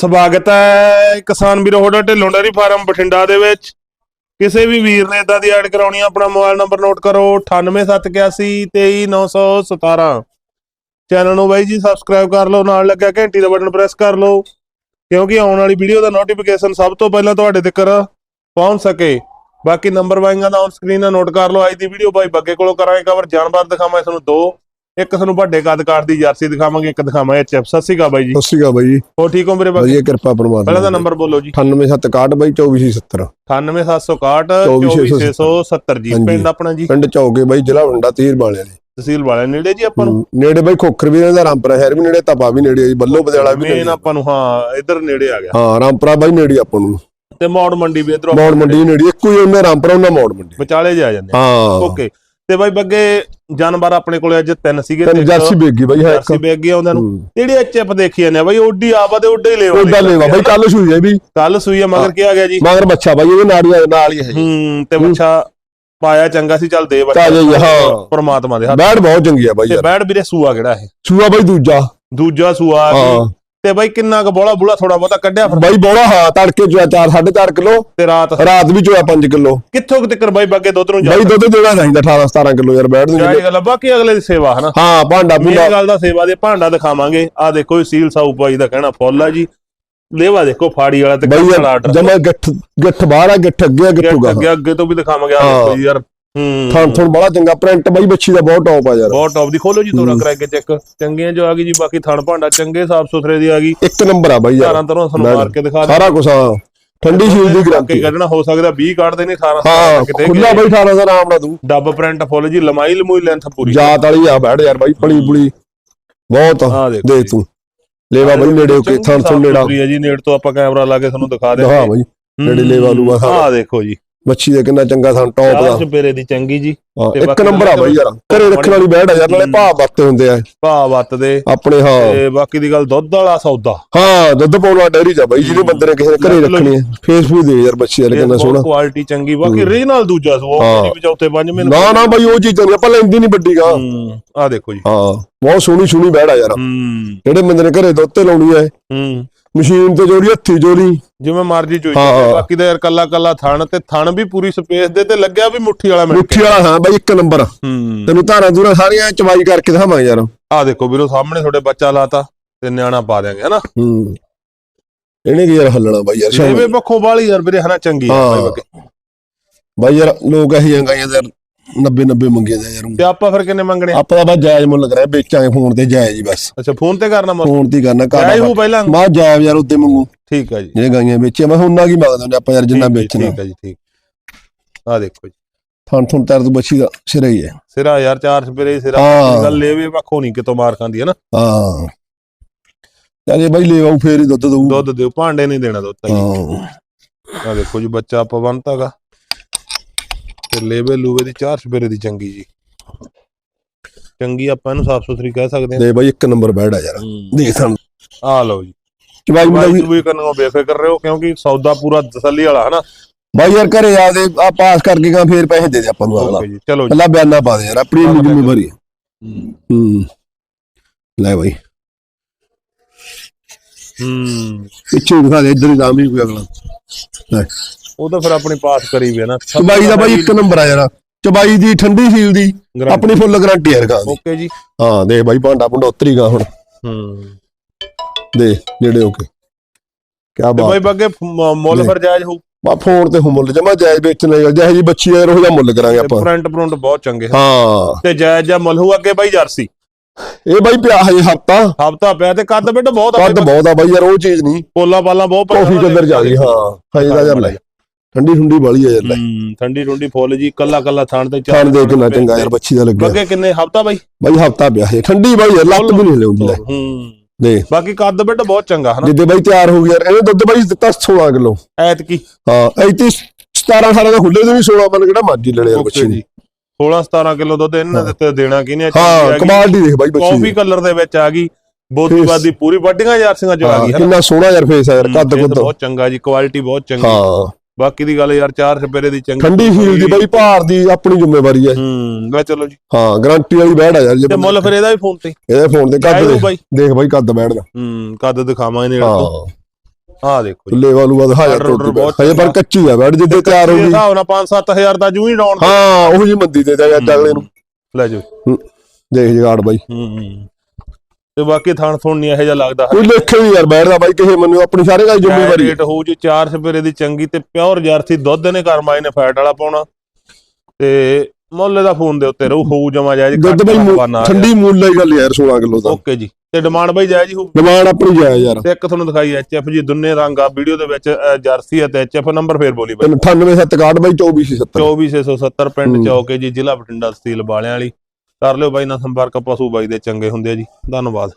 ਸਵਾਗਤ ਹੈ ਕਿਸਾਨ ਵੀਰੋ ਹੋਡਾ ਢਿੱਲੋਂ ਡੇਅਰੀ ਫਾਰਮ ਬਠਿੰਡਾ ਦੇ ਵਿੱਚ। ਕਿਸੇ ਵੀ ਵੀਰ ਨੇ ਇਦਾਂ ਦੀ ਐਡ ਕਰਾਉਣੀ ਆ, ਆਪਣਾ ਮੋਬਾਈਲ ਨੰਬਰ ਨੋਟ ਕਰੋ 98781 23917 ਚੈਨਲ ਨੂੰ ਬਾਈ ਜੀ ਸਬਸਕ੍ਰਾਈਬ ਕਰ ਲਓ ਨਾਲ ਲੱਗਿਆ ਘੰਟੀ ਦਾ ਬਟਨ ਪ੍ਰੈਸ ਕਰ ਲਓ ਕਿਉਂਕਿ ਆਉਣ ਵਾਲੀ ਵੀਡੀਓ ਦਾ ਨੋਟੀਫਿਕੇਸ਼ਨ ਸਭ ਤੋਂ ਪਹਿਲਾਂ ਤੁਹਾਡੇ ਤੱਕ ਪਹੁੰਚ ਸਕੇ। ਬਾਕੀ ਨੰਬਰ ਵਾਈਆਂ ਦਾ ਔਨ ਸਕਰੀਨ ਦਾ ਨੋਟ ਕਰ ਲਓ ਅੱਜ ਦੀ ਵੀਡੀਓ ਬਾਈ ਬੱਗੇ ਕੋਲੋਂ ਕਰਾਂਗੇ ਕਵਰ ਜਾਨਵਰ ਦਿਖਾਵਾਂ ਤੁਹਾਨੂੰ ਦੋ। ਇੱਕ ਤੁਹਾਨੂੰ ਵੱਡੇ ਕੱਦ ਕਾਠ ਦੀ ਜਰਸੀ ਦਿਖਾਵਾਂਗੇ ਇੱਕ ਦਿਖਾਵਾਂਗੇ ਚਿਪ। ਸਤਿ ਸ਼੍ਰੀ ਅਕਾਲ ਬਾਈ ਜੀ। ਸਤਿ ਸ਼੍ਰੀ ਅਕਾਲ ਬਾਈ ਜੀ। ਠੀਕ ਹੋ ਮੇਰੇ ਬੱਗੇ ਵਧੀਆ ਕਿਰਪਾ ਪਰਮਾਤਮਾ ਪਹਿਲਾਂ ਦਾ। ਨੰਬਰ ਬੋਲੋ ਜੀ। 98761 ਬਾਈ 2470 98761 24670 ਜੀ। ਪਿੰਡ ਆਪਣਾ ਜੀ। ਪਿੰਡ ਚੌਕੇ ਬਾਈ ਜ਼ਿਲ੍ਹਾ ਵੰਡਾ ਤੀਰ ਵਾਲਿਆਂ ਦੇ। ਤਹਿਸੀਲ ਵਾਲੇ ਨੇੜੇ ਜੀ ਆਪਾਂ ਨੂੰ? ਨੇੜੇ ਬਾਈ ਖੋਖਰ ਵੀ ਰਹਿੰਦਾ ਰਾਮਪੁਰਾ ਸ਼ਹਿਰ ਵੀ ਨੇੜੇ ਤਪਾ ਵੀ ਨੇੜੇ ਜੀ ਬੱਲੋ ਬਦਿਆਲਾ ਵੀ ਨੇੜੇ। ਆਪਾਂ ਨੂੰ ਹਾਂ ਇਧਰ ਨੇੜੇ ਆ ਗਿਆ। ਹਾਂ ਰਾਮਪੁਰਾ ਬਾਈ ਨੇੜੇ ਆਪਾਂ ਨੂੰ। ਤੇ ਮੌੜ ਮੰਡੀ ਵੀ ਇਧਰੋਂ ਮੌੜ ਮੰਡੀ ਨੇੜੇ ਇੱਕੋ ਹੀ ਉਹਨੇ ਰਾਮਪੁਰਾ ਉਹਨਾਂ ਮੌੜ ਮੰਡੀ। ਵਿਚਾਲੇ ਜਾ ਜਾਂਦੇ ਹਾਂ। ਓਕੇ। ਤੇ ਬਾਈ ਬੱਗੇ ਜਾਨਵਰ ਆਪਣੇ ਕੋਲੇ ਅੱਜ ਤਿੰਨ ਸੀਗੇ ਤੇ ਜਰਸੀ ਵੇਗੀ ਬਾਈ ਹੈ ਇੱਕ। ਜਰਸੀ ਗਿਆ ਉਹਨਾਂ ਨੂੰ ਜਿਹੜੀ ਚਿਪ ਦੇਖੀ ਜਾਂਦੇ ਆ ਬਾਈ ਓਡੀ ਆਵਾ ਤੇ ਓਡੇ ਹੀ ਲੈਵਾ ਉਹਦਾ ਲੈਵਾ ਬਾਈ ਕੱਲ ਸੂਈ ਹੈ ਵੀ। ਕੱਲ ਸੂਈ ਆ ਮਗਰ ਕੀ ਆ ਗਿਆ ਜੀ? ਮਗਰ ਬੱਚਾ ਬਾਈ ਇਹਦੇ ਹੀ ਨਾਲ ਹੀ ਹੈ ਜੀ। ਹੂੰ ਤੇ ਬੱਚਾ ਪਾਇਆ ਚੰਗਾ ਸੀ ਚੱਲ ਦੇ ਬੱਚਾ ਹੀ। ਪਰਮਾਤਮਾ ਦੇ ਹੱਥ। ਬੈੜ ਬਹੁਤ ਚੰਗੀ ਆ ਬਾਈ ਤੇ ਬੈੜ ਵੀਰੇ ਸੂਆ ਕਿਹੜਾ ਇਹ? ਸੂਆ ਬਾਈ ਦੂਜਾ। ਦੂਜਾ ਸੂਆ। ਤੇ ਬਾਈ ਕਿੰਨਾ ਕੁ ਬੋਲਾ ਬੁਲਾ ਥੋੜਾ ਬਹੁਤਾ ਕੱਢਿਆ ਫਿਰ। ਬਾਈ ਬੋਲਾ ਹਾਂ ਤੜਕੇ ਚੋਇਆ 4 4.5 ਕਿਲੋ। ਤੇ ਰਾਤ ਰਾਤ ਵੀ ਚੋਇਆ 5 ਕਿਲੋ। ਕਿੱਥੋਂ ਕਿਤੇ ਬਾਈ ਬੱਗੇ ਦੁੱਧ ਨੂੰ ਬਾਈ ਦੁੱਧ ਦੇਣਾ ਚਾਹੀਦਾ 18 17 ਕਿਲੋ ਯਾਰ ਬੈਠ ਨੂੰ ਜਾਈ ਗੱਲ ਬਾਕੀ ਅਗਲੇ ਦੀ ਸੇਵਾ ਹਨਾ? ਹਾਂ ਭਾਂਡਾ ਪੂੰਡਾ ਗੱਲ ਦਾ ਸੇਵਾ ਦੇ ਭਾਂਡਾ ਦਿਖਾਵਾਂਗੇ। ਆ ਦੇਖੋ ਇਹ ਸੀਲ ਸਾਊ ਬਾਈ ਦਾ ਕਹਿਣਾ ਫੁੱਲ ਆ ਜੀ। ਲੇਵਾ ਦੇਖੋ ਫਾੜੀ ਵਾਲਾ ਤੇ ਬਾਈ ਜਮਾ ਗਿੱਠ ਗਿੱਠ ਬਾਹਰ ਆ ਗਿੱਠ ਅੱਗੇ ਆ, ਗਿੱਠ ਉਗਾ ਅੱਗੇ ਅੱਗੇ ਤੋਂ ਵੀ ਦਿਖਾਵਾਂਗੇ। ਆ। ਦੇਖੋ ਜੀ ਯਾਰ ਹੂੰ। ਥਣ ਥਣ ਬੜਾ ਚੰਗਾ ਪ੍ਰਿੰਟ ਬਾਈ ਬੱਚੀ ਦਾ ਬਹੁਤ ਟੌਪ ਆ ਯਾਰ। ਬਹੁਤ ਟੌਪ ਦੀ ਖੋਲੋ ਜੀ ਤੋਰਾ ਕਰਾ ਕੇ ਚੈੱਕ ਚੰਗੀਆਂ ਜੋ ਆ ਗਈ ਜੀ ਬਾਕੀ ਥਣ ਭਾਂਡਾ ਚੰਗੇ ਸਾਫ਼ ਸੁਥਰੇ ਦੀ ਆ ਗਈ। ਇੱਕ ਨੰਬਰ ਆ ਬਾਈ ਯਾਰ। ਧਾਰਾਂ ਤਰੋਂ ਸਾਨੂੰ ਮਾਰ ਕੇ ਦਿਖਾ ਦੇ। ਸਾਰਾ ਕੁਝ ਹਾਂ। ਠੰਡੀ ਸ਼ੀਲ ਦੀ ਗਰੰਟੀ। ਕੱਢਣਾ ਹੋ ਸਕਦਾ 20 ਕੱਢਦੇ ਨੇ 18 ਹਾਂ ਖੁੱਲਾ ਬਾਈ 18 ਦਾ ਨਾਮ ਨਾ ਤੂੰ ਡੱਬ ਪ੍ਰਿੰਟ ਫੁੱਲ ਜੀ ਲਮਾਈ ਲਮੂਈ ਲੈਂਥ ਪੂਰੀ। ਜਾਤ ਵਾਲੀ ਆ ਬੈਠ ਯਾਰ ਬਾਈ ਪਲੀ ਪੁਲੀ। ਬਹੁਤ ਆ ਦੇ ਤੂੰ। ਲੇਵਾ ਬਾਈ ਨੇੜੇ ਹੋ ਕੇ ਥਣ ਥਣ ਨੇੜਾ। ਆ ਜੀ ਨੇੜ ਤੋਂ ਆਪਾਂ ਕੈਮਰਾ ਲਾ ਕੇ ਤੁਹਾਨੂੰ ਦਿਖਾ ਦਿਖਾ ਦੇਵਾਂਗੇ ਬਾਈ। ਨੇੜੇ ਲੇਵਾ ਲੂਆ। ਆ ਦੇਖੋ ਜੀ। ਬੱਚੀ ਦਾ ਕਿੰਨਾ ਚੰਗਾ ਥਣ ਟੌਪ ਦਾ। ਚਪੇਰੇ ਦੀ ਚੰਗੀ ਜੀ। ਹਾਂ, ਤੇ ਇੱਕ ਬਾਕੀ ਨੰਬਰ ਆ ਬਾਈ ਯਾਰ। ਘਰੇ ਰੱਖਣ ਵਾਲੀ ਬੈਠ ਆ ਯਾਰ ਨਾਲੇ ਭਾਅ ਬੱਤੇ ਹੁੰਦੇ ਆ। ਭਾ ਵੱਤ ਦੇ। ਆਪਣੇ ਹਾਂ। ਤੇ ਬਾਕੀ ਦੀ ਗੱਲ ਦੁੱਧ ਵਾਲਾ ਸੌਦਾ। ਹਾਂ ਦੁੱਧ ਪਾਉਣ ਵਾਲਾ ਡੈਰੀ ਜਾ ਬਾਈ ਜਿਹਨੇ ਬੰਦੇ ਨੇ ਕਿਸੇ ਨੇ ਘਰੇ ਰੱਖਣੀ ਹੈ ਫੇਸਬੁੱਕ ਦੇ ਯਾਰ ਬੱਚੀ ਵਾਲੇ ਕਿੰਨਾ ਸੋਹਣਾ। ਕੁਆਲਿਟੀ ਚੰਗੀ। ਬਾਕੀ ਰੀਜਨਲ ਦੂਜਾ ਸੋ ਹਾਂ। ਵੀ ਚੌਥੇ ਪੰਜਵੇਂ ਨਾ ਨਾ ਬਾਈ ਉਹ ਚੀਜ਼ਾਂ ਨਹੀਂ ਆਪਾਂ ਲੈਂਦੀ ਨਹੀਂ ਵੱਡੀ ਗਾ। ਆ ਦੇਖੋ ਜੀ। ਹਾਂ ਬਹੁਤ ਸੋਹਣੀ ਸੋਹਣੀ ਬੈੜ ਆ ਯਾਰ। ਹੂੰ। ਜਿਹੜੇ ਬੰਦੇ ਨੇ ਘਰੇ ਦੁੱਧ ਤੇ ਲਾਉਣੀ ਹੈ ਹੂੰ। ਮਸ਼ੀਨ ਤੇ ਜੋੜੀ ਹੱਥੀ ਜੋੜੀ। ਜਿਵੇਂ ਮਰਜ਼ੀ ਚੋਈ ਹਾਂ। ਬਾਕੀ ਦਾ ਯਾਰ ਕੱਲਾ ਕੱਲਾ ਥਣ ਤੇ ਥਣ ਵੀ ਪੂਰੀ ਸਪੇਸ ਦੇ ਤੇ ਲੱਗਿਆ ਵੀ ਮੁੱਠੀ ਵਾਲਾ ਮਿਲ ਮੁੱਠੀ ਵਾਲਾ ਹਾਂ ਬਾਈ ਇੱਕ ਨੰਬਰ। ਹੂੰ। ਤੈਨੂੰ ਧਾਰਾਂ ਦੂਰਾ ਸਾਰੀਆਂ ਚਵਾਈ ਕਰਕੇ ਦਿਖਾਵਾਂ ਯਾਰ। ਆ ਦੇਖੋ ਵੀਰੋ ਸਾਹਮਣੇ ਤੁਹਾਡੇ ਬੱਚਾ ਲਾਤਾ ਤੇ ਨਿਆਣਾ ਪਾ ਦਿਆਂਗੇ ਹਨਾ? ਹੂੰ। ਇਹਨੇ ਕੀ ਯਾਰ ਹੱਲਣਾ ਬਾਈ ਯਾਰ ਸ਼ਾਮ ਜਿਵੇਂ ਪੱਖੋਂ ਵਾਲੀ ਯਾਰ ਵੀਰੇ ਹਨਾ ਚੰਗੀ ਆ। ਹਾਂ। ਬਾਈ ਯਾਰ ਲੋਕ ਇਹੀ ਜਾਂਗਾਈਆਂ ਯਾਰ 90 90 ਮੰਗੇ ਦੇ ਯਾਰ ਤੇ ਆਪਾਂ ਫਿਰ ਕਿੰਨੇ ਮੰਗਣੇ? ਆਪਾਂ ਤਾਂ ਬਸ ਜਾਇਜ਼ ਮੁੱਲ ਕਰਿਆ ਵੇਚਾਂਗੇ ਫੋਨ ਤੇ ਜਾਇਜ਼ ਹੀ ਬਸ। ਅੱਛਾ ਫੋਨ ਤੇ ਕਰਨਾ ਮਾ ਫੋਨ ਤੇ ਕਰਨਾ ਜਾਇ ਕਾਹਦਾ ਹੂ ਪਹਿਲਾਂ? ਮਾ ਜਾਇਜ਼ ਯਾਰ ਉੱਤੇ ਮੰਗੂ। ਠੀਕ ਆ ਜੀ। ਜਿਹੜੇ ਗਾਈਆਂ ਵੇਚੀਆਂ ਮੈਂ ਉਹਨਾਂ ਕੀ ਮੰਗਦਾ ਨੇ ਆਪਾਂ ਯਾਰ ਜਿੰਨਾ ਵੇਚਣਾ। ਠੀਕ ਹੈ ਜੀ ਠੀਕ। ਆ ਦੇਖੋ ਜੀ। ਥਣ ਥਣ ਤਰ ਤੂੰ ਬੱਚੀ ਦਾ ਸਿਰਾ ਹੀ ਹੈ। ਸਿਰਾ ਯਾਰ ਚਾਰ ਸਪੇਰੇ ਸਿਰਾ। ਗੱਲ ਲੈਵੇ ਪੱਖੋਂ ਨਹੀਂ ਕਿਤੋਂ ਮਾਰ ਖਾਂਦੀ ਹੈ ਨਾ। ਹਾਂ। ਚੱਲ ਇਹ ਬਾਈ ਲੈ ਆਉ ਫੇਰ ਹੀ ਦੁੱਧ ਦਊ। ਦੁੱਧ ਦਿਓ ਭਾਂਡੇ ਨਹੀਂ ਦੇਣਾ ਦੁੱਧ ਆ ਦੇਖੋ ਜੀ ਬੱਚਾ ਆਪਾਂ ਬੰਨਤਾਗਾ ਤੇ ਲੇਵੇ ਲੂਵੇ ਦੀ ਚਾਰ ਸਪੇਰੇ ਦੀ ਚੰਗੀ ਜੀ। ਚੰਗੀ ਆਪਾਂ ਇਹਨੂੰ ਸਾਫ਼ ਸੁਥਰੀ ਕਹਿ ਸਕਦੇ ਹਾਂ। ਬਾਈ ਇੱਕ ਨੰਬਰ ਬੈੜ ਆ ਯਾਰ। ਦੇਖ ਥਣ ਆ ਲਓ ਜੀ। ਚਵਾਈ ਮੁੰਡਾ ਬਾਈ ਵੀ ਕਰਨੋਂ ਬੇਫਿਕਰ ਰਹੋ ਕਿਉਂਕਿ ਸੌਦਾ ਪੂਰਾ ਤਸੱਲੀ ਵਾਲਾ ਹੈ ਨਾ ਬਾਈ ਯਾਰ ਘਰੇ ਆ ਦੇ ਆ ਪਾਸ ਕਰਕੇ ਗਾ ਫੇਰ ਪੈਸੇ ਦੇ ਦੇ ਆਪਾਂ ਨੂੰ ਅਗਲਾ ਚਲੋ ਜੀ। ਅੱਲਾ ਬਿਆਨਾ ਪਾ ਦੇ ਯਾਰ ਆਪਣੀ ਜ਼ਿੰਮੇਵਾਰੀ ਹੈ। ਲੈ ਬਾਈ। ਹੂੰ। ਪਿੱਛੇ ਦਿਖਾ ਦੇ ਇੱਧਰ ਹੀ ਨਾਮ ਹੀ ਕੋਈ ਅਗਲਾ। ਲੈ। ਉਹ ਤਾਂ ਫਿਰ ਆਪਣੀ ਪਾਸ ਕਰੀ ਵੀ ਹੈ ਨਾ। ਚਬਾਈ ਦਾ ਬਾਈ ਇੱਕ ਨੰਬਰ ਆ ਯਾਰ। ਚਬਾਈ ਦੀ ਠੰਡੀ ਸੀਲ ਦੀ ਆਪਣੀ ਫੁੱਲ ਗਾਰੰਟੀ ਯਾਰ ਗਾਂ ਦੀ। ਓਕੇ ਜੀ। ਹਾਂ ਦੇਖ ਬਾਈ ਭਾਂਡਾ ਭੁੰਡਾ ਉਤਰੀ ਗਾ ਹੁਣ। ਹੂੰ। ਦੇ ਜਿਹੜੇ ਓਕੇ। ਕੀ ਤੇ ਬਾਈ ਬਾਤ। ਬੱਗੇ ਮੁੱਲ ਫਿਰ ਜਾਇਜ਼ ਹੋਊ। ਬਾ ਫੋਨ ਤੇ ਹੁਮਲ ਜਮਾ ਜਾਇਜ਼ ਵੇਚਣ ਲਈ ਜਿਹੇ ਜੀ ਬੱਚੀ ਆ ਉਹ ਜਿਹਾ ਮੁੱਲ ਕਰਾਂਗੇ ਆਪਾਂ। ਫਰੰਟ ਫਰੰਟ ਬਹੁਤ ਚੰਗੇ ਹਾਂ। ਤੇ ਜਾਇਜ਼ ਜਾਂ ਮੁੱਲ ਹੋਊ ਅੱਗੇ ਬਾਈ ਜਰਸੀ। ਇਹ ਬਾਈ ਪਿਆ ਹਜੇ ਹਫਤਾ। ਹਫਤਾ ਪਿਆ ਤੇ ਕੱਦ ਬਿੱਟ ਬਹੁਤ ਆ ਕੱਦ ਬਹੁਤ ਆ ਬਾਈ ਯਾਰ ਉਹ ਚੀਜ਼ ਨਹੀਂ। ਪੋਲਾ ਪਾਲਾ ਬਹੁਤ ਪਿਆ ਕਾਫੀ ਦੇ। ਕਿੱਧਰ ਜਾ ਗਈ? ਹਾਂ ਹਜੇ ਦਾ ਯਾਰ ਲੈ। ਠੰਡੀ ਠੰਡੀ ਵਾਲੀ ਆ ਯਾਰ ਲੈ ਹੂੰ ਠੰਡੀ ਠੰਡੀ ਫੁੱਲ ਜੀ ਕੱਲਾ ਕੱਲਾ ਥਣ ਤੇ ਖਾਣ ਦੇ ਕਿੰਨਾ ਚੰਗਾ ਯਾਰ ਬੱਚੀ ਦਾ ਲੱਗਿਆ। ਬੱਗੇ ਕਿੰਨੇ ਹਫਤਾ ਬਾਈ? ਬਾਈ ਹਫਤਾ ਪਿਆ ਹਜੇ ਠੰਡੀ ਬਾਈ ਯਾਰ ਲੱਤ ਵੀ ਨਹੀਂ ਲਿਆਉਂਦੀ ਲੈ। ਹੂੰ। ਦੇ। ਬਾਕੀ ਕੱਦ ਬਿੱਟ ਬਹੁਤ ਚੰਗਾ ਹਨਾ? ਜਿੱਦੇ ਬਾਈ ਤਿਆਰ ਹੋ ਯਾਰ ਇਹਨੇ ਦੁੱਧ ਬਾਈ ਦਿੱਤਾ 16 ਕਿਲੋ। ਐਤ ਕੀ ਹਾਂ ਐਤੀ 17 18 ਦਾ ਖੁੱਲੇ ਦੇ ਵੀ 16 ਮਨ ਕਿਹੜਾ ਮਰਜ਼ੀ ਲੈਣੇ ਯਾਰ ਬੱਚੀ ਜੀ। 16 17 ਕਿਲੋ ਦੁੱਧ ਇਹਨਾਂ ਦੇ ਤੇ ਦੇਣਾ ਕਿਨੇ ਹਾਂ ਕਮਾਲ ਦੀ ਦੇਖ ਬਾਈ ਬੱਚੀ ਕਾਫੀ ਦੀ। ਕਲਰ ਦੇ ਵਿੱਚ ਆ ਗਈ ਬੋਤੀਵਾਦੀ ਪੂਰੀ ਵੱਡੀਆਂ ਜਰਸੀਆਂ ਚ ਆ ਹਾਂ ਗਈ ਕਿੰਨਾ ਸੋਹਣਾ ਯਾਰ ਫੇਸ ਆ ਯਾਰ ਕੱਦ ਹੂੰ, ਕੁੱਦ। ਬਹੁਤ ਚੰਗਾ ਜੀ ਕੁਆਲਿਟੀ ਬਹੁਤ ਚੰਗੀ। ਹਾਂ। ਬਾਕੀ ਦੀ ਗੱਲ ਯਾਰ ਚਾਰ ਸਪੇਰੇ ਦੀ ਚੰਗੀ ਠੰਡੀ ਫੀਲ ਦੀ ਬਾਈ ਭਾਰ ਦੀ ਆਪਣੀ ਜ਼ਿੰਮੇਵਾਰੀ ਹੈ। ਹੂੰ ਲੈ ਚਲੋ ਜੀ। ਹਾਂ ਗਾਰੰਟੀ ਵਾਲੀ ਆ ਯਾਰ ਜੇ ਤੇ ਮੁੱਲ ਫਿਰ ਇਹਦਾ ਵੀ ਫੋਨ ਤੇ। ਇਹਦੇ ਫੋਨ ਤੇ ਕੱਦ ਦੇਖ ਬਾਈ। ਕੱਦ ਬੈਠਦਾ ਹੂੰ ਕੱਦ ਦਿਖਾਵਾਂਗੇ ਨੇ ਹਾਂ। ਆਹ ਦੇਖੋ ਜੀ। ਲੇਵਾ ਲੂਆ ਦਿਖਾ ਜਾ Order order ਬਹੁਤ ਹਜੇ ਪਰ। ਕੱਚੀ ਆ ਬੈਡ ਜਿੱਦੇ ਤਿਆਰ ਹੋ ਗਈ। ਹਿਸਾਬ ਨਾਲ 5-7000 ਦਾ ਜੂ ਹੀ ਡਾਉਣ ਹਾਂ ਉਹ ਜੀ ਮੰਦੀ ਦੇ ਅੱਜ ਅਗਲੇ ਨੂੰ। ਲੈ ਜਾਓ ਦੇਖ ਜਗਾੜ ਬਾਈ। ਹੂੰ। ਤੇ ਬਾਕੀ ਥਣ ਥੁਣ ਨਹੀਂ ਇਹੋ ਜਿਹਾ ਲੱਗਦਾ ਕੋਈ ਲੇਖੇ ਨਹੀਂ ਯਾਰ ਬੈਠਦਾ ਬਾਈ ਕਿਸੇ ਮੈਨੂੰ ਆਪਣੀ ਸਾਰੇ ਗੱਲ ਜ਼ਿੰਮੇਵਾਰੀ। ਰੇਟ ਹੋਊ ਜੀ 4 ਸਪੇਰੇ ਦੀ ਚੰਗੀ ਤੇ ਪਿਓਰ ਜਰਸੀ ਦੁੱਧ ਨੇ ਕਰਮਾਈ ਨੇ ਫੈਟ ਵਾਲਾ ਪਾਉਣਾ। ਤੇ ਮੁੱਲ ਦਾ ਫੋਨ ਦੇ ਉੱਤੇ ਰਹੂ ਹੋਊ ਜਮਾ ਜਾਇਜ਼ ਦੁੱਧ ਬਾਈ ਠੰਡੀ ਮੁੱਲ ਹੀ ਗੱਲ ਯਾਰ 16 ਕਿਲੋ ਦਾ ਓਕੇ ਜੀ। ਤੇ ਡਿਮਾਂਡ ਬਾਈ ਜਾਇਜ਼ ਹੋਊ। ਡਿਮਾਂਡ ਆਪਣੀ ਜਾਇਜ਼ ਯਾਰ। ਤੇ ਇੱਕ ਤੁਹਾਨੂੰ ਦਿਖਾਈ ਐਚਐਫ ਜੀ ਦੁੰਨੇ ਰੰਗ ਆ ਵੀਡੀਓ ਦੇ ਵਿੱਚ ਜਰਸੀ ਹੈ ਤੇ ਐਚਐਫ ਨੰਬਰ ਫੇਰ ਬੋਲੀ ਬਾਈ। 98761 ਬਾਈ 2470 24670 ਪਿੰਡ ਹੂੰ। ਚੌਕੇ ਜੀ ਜ਼ਿਲ੍ਹਾ ਬਠਿੰਡਾ ਤਹਿਸੀਲ ਬਾਲਿਆਂ ਵਾਲੀ। ਕਰ ਲਿਓ ਬਾਈ ਨਾਲ ਸੰਪਰਕ ਪਸ਼ੂ ਬਾਈ ਦੇ ਚੰਗੇ ਹੁੰਦੇ ਆ ਜੀ। ਧੰਨਵਾਦ।